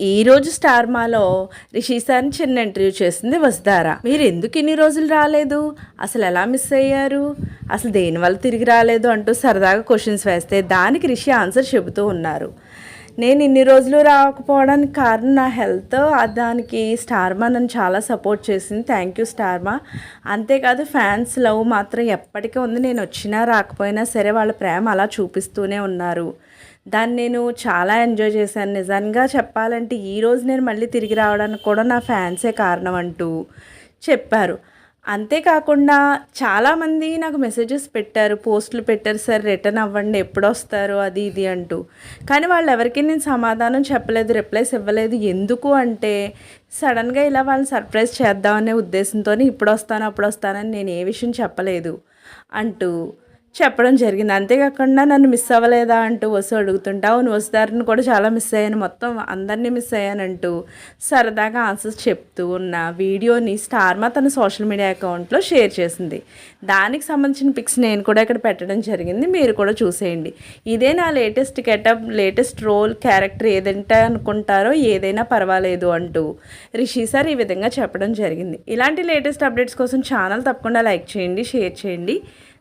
ఈరోజు స్టార్మాలో రిషిసాని చిన్న ఇంటర్వ్యూ చేసింది వసుధార. మీరు ఎందుకు ఇన్ని రోజులు రాలేదు? అసలు ఎలా మిస్ అయ్యారు? అసలు దేనివల్ల తిరిగి రాలేదు అంటూ సరదాగా క్వశ్చన్స్ వేస్తే దానికి రిషి ఆన్సర్ చెబుతూ ఉన్నారు. నేను ఇన్ని రోజులు రాకపోవడానికి కారణం నా హెల్త్. దానికి స్టార్మా నన్ను చాలా సపోర్ట్ చేసింది. Thank you Star Maa. అంతేకాదు ఫ్యాన్స్ లవ్ మాత్రం ఎప్పటికీ ఉంది. నేను వచ్చినా రాకపోయినా సరే వాళ్ళ ప్రేమ అలా చూపిస్తూనే ఉన్నారు. దాన్ని నేను చాలా ఎంజాయ్ చేశాను. నిజంగా చెప్పాలంటే ఈరోజు నేను మళ్ళీ తిరిగి రావడానికి కూడా నా ఫ్యాన్సే కారణం అంటూ చెప్పారు. అంతేకాకుండా చాలామంది నాకు మెసేజెస్ పెట్టారు పోస్టులు పెట్టారు సార్ రిటర్న్ అవ్వండి ఎప్పుడు వస్తారు అది ఇది అంటూ. కానీ వాళ్ళు ఎవరికి నేను సమాధానం చెప్పలేదు రిప్లైస్ ఇవ్వలేదు. ఎందుకు అంటే సడన్గా ఇలా వాళ్ళని సర్ప్రైజ్ చేద్దామనే ఉద్దేశంతో ఇప్పుడు వస్తాను అప్పుడు వస్తానని నేను ఏ విషయం చెప్పలేదు అంటూ. చెప్పడం జరిగింది. అంతేకాకుండా నన్ను మిస్ అవ్వలేదా అంటూ వసు అడుగుతుంటా అవును వసుదారిని కూడా చాలా మిస్ అయ్యాను మొత్తం అందరినీ మిస్ అయ్యానంటూ సరదాగా ఆన్సర్స్ చెప్తూ ఉన్న వీడియోని స్టార్మా తన సోషల్ మీడియా అకౌంట్లో షేర్ చేసింది. దానికి సంబంధించిన పిక్స్ నేను కూడా ఇక్కడ పెట్టడం జరిగింది మీరు కూడా చూసేయండి. ఇదే నా latest getup latest role character ఏదంటే అనుకుంటారో ఏదైనా పర్వాలేదు అంటూ రిషి సార్ ఈ విధంగా చెప్పడం జరిగింది. ఇలాంటి లేటెస్ట్ అప్డేట్స్ కోసం ఛానల్ తప్పకుండా లైక్ చేయండి షేర్ చేయండి.